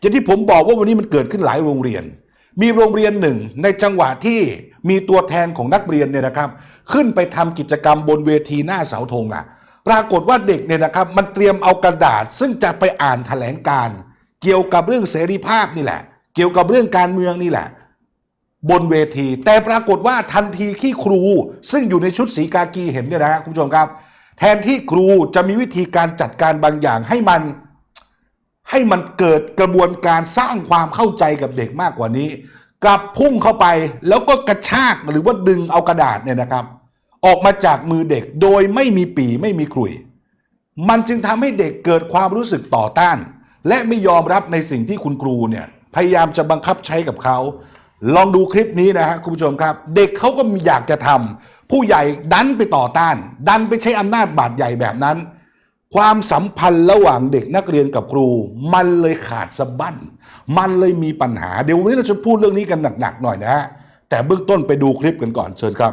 อย่างที่ผมบอกว่าวันนี้มันเกิดขึ้นหลายโรงเรียน มีโรงเรียนหนึ่งในจังหวะที่มีตัวแทนของนักเรียนเนี่ยนะครับ ขึ้นไปทำกิจกรรมบนเวทีหน้าเสาธงอะ ปรากฏว่าเด็กเนี่ยนะครับ มันเตรียมเอากระดาษ ซึ่งจะไปอ่านแถลงการ เกี่ยวกับเรื่องเสรีภาพนี่แหละ เกี่ยวกับเรื่องการเมืองนี่แหละ บนเวที แต่ปรากฏว่าทันทีที่ครู ซึ่งอยู่ในชุดสีกากีเห็นเนี่ยนะฮะคุณผู้ชมครับ แทนที่ครูจะมีวิธีการจัดการบางอย่างให้มัน ให้มันเกิดกระบวนการสร้างความเข้าใจกับเด็กมากกว่านี้ กลับพุ่งเข้าไปแล้วก็กระชากหรือว่าดึงเอากระดาษเนี่ยนะครับ ออกมาจากมือเด็กโดยไม่มีปีไม่มีขลุยมันจึงทำให้เด็กเกิดความรู้สึกต่อต้าน และไม่ยอมรับในสิ่งที่คุณครูเนี่ยพยายามจะบังคับใช้กับเขา ลองดูคลิปนี้นะฮะคุณผู้ชมครับ เด็กเขาก็อยากจะทำผู้ใหญ่ดันไปต่อต้าน ดันไปใช้อำนาจบาดใหญ่แบบนั้น ความสัมพันธ์ระหว่างเด็กนักเรียนกับครู มันเลยขาดสะบั้น มันเลยมีปัญหา เดี๋ยววันนี้เราจะพูดเรื่องนี้กันหนักๆหน่อยนะฮะแต่เบื้องต้นไปดูคลิปกันก่อนเชิญครับ